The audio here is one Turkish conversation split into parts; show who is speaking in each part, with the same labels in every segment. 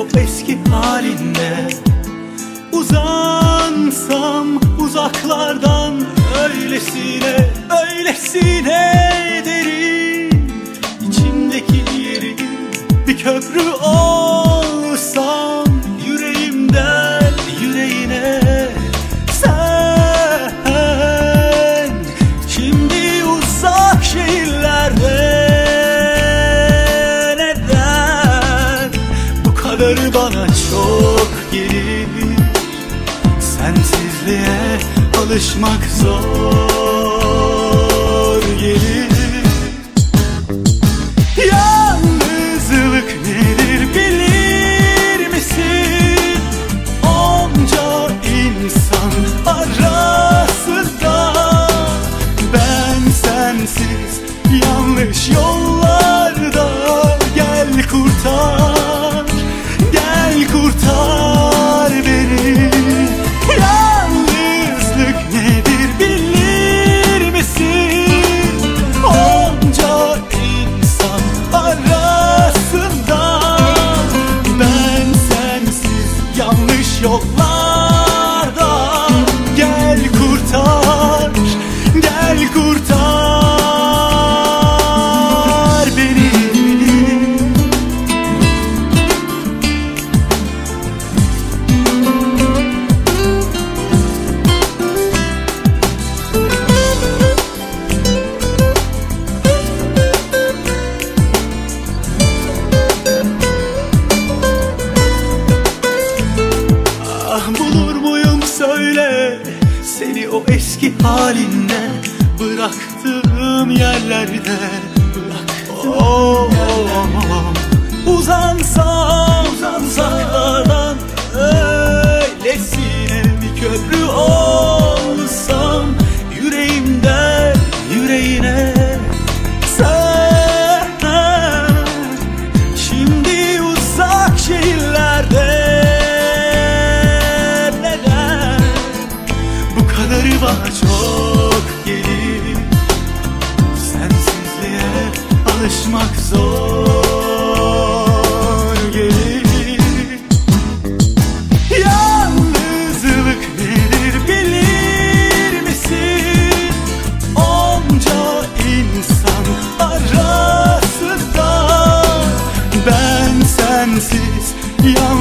Speaker 1: o eski haline Uzansam uzaklardan öylesine öylesine derin İçimdeki yeri bir köprü olsam bu kadarı bana çok gelir Sensizliğe alışmak zor gelir Yalnızlık nedir bilir misin? Onca insan arasında Ben sensiz Ah bulur muyum söyle. Seni o eski haline Bıraktığım yerlerde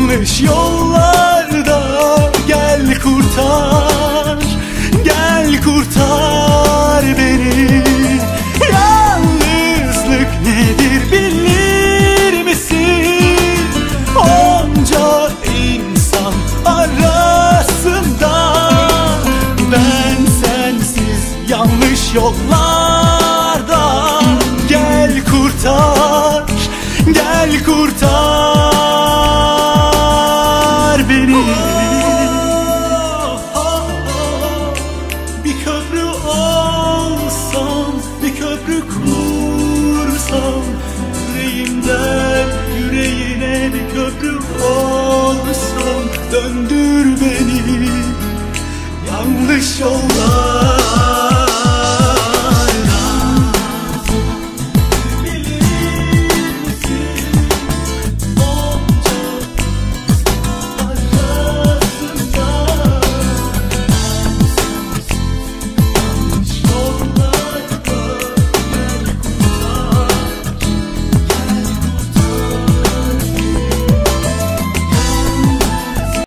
Speaker 1: yanlış yollarda. Gel kurtar, gel kurtar beni. Yalnızlık nedir bilir misin? Onca insan arasında Ben sensiz yanlış yollarda. Gel kurtar, gel kurtar beni Bir köprü olsam, bir köprü kursam Yüreğimden yüreğine bir köprü olsam Döndür beni. Yanlış yollar